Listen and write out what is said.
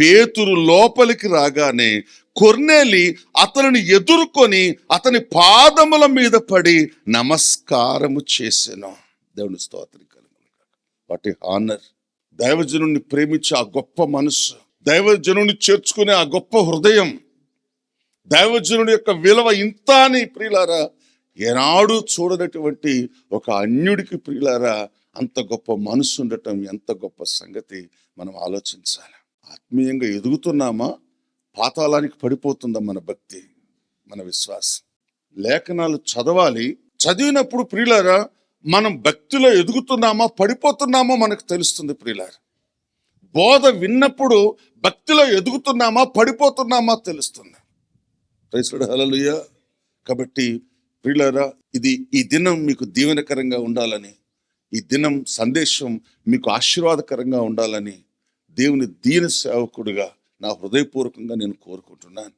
పేతురు లోపలికి రాగానే కొర్నేలి అతనిని ఎదుర్కొని అతని పాదముల మీద పడి నమస్కారము చేసెను. దేవుని స్తోత్రం వాటి హానర్. దైవజనుని ప్రేమించే ఆ గొప్ప మనసు దైవజనుని చేర్చుకునే ఆ గొప్ప హృదయం. దైవజనుడి యొక్క విలువ ఇంత అని ప్రియులారా ఏనాడు చూడనటువంటి ఒక అన్యుడికి ప్రియులారా అంత గొప్ప మనసు ఉండటం ఎంత గొప్ప సంగతి మనం ఆలోచించాలి. ఆత్మీయంగా ఎదుగుతున్నామా? పాతాళానికి పడిపోతుందా మన భక్తి మన విశ్వాసం? లేఖనాలు చదవాలి. చదివినప్పుడు ప్రియులారా మనం భక్తిలో ఎదుగుతున్నామా పడిపోతున్నామా మనకు తెలుస్తుంది ప్రియులారా? బోధ విన్నప్పుడు భక్తిలో ఎదుగుతున్నామా పడిపోతున్నామా తెలుస్తుంది. ప్రైసుడు హలలుయ కాబట్టి ప్రియులారా ఇది ఈ దినం మీకు దీవెనకరంగా ఉండాలని ఈ దినం సందేశం మీకు ఆశీర్వాదకరంగా ఉండాలని దేవుని దీన సేవకుడిగా నా హృదయపూర్వకంగా నేను కోరుకుంటున్నాను.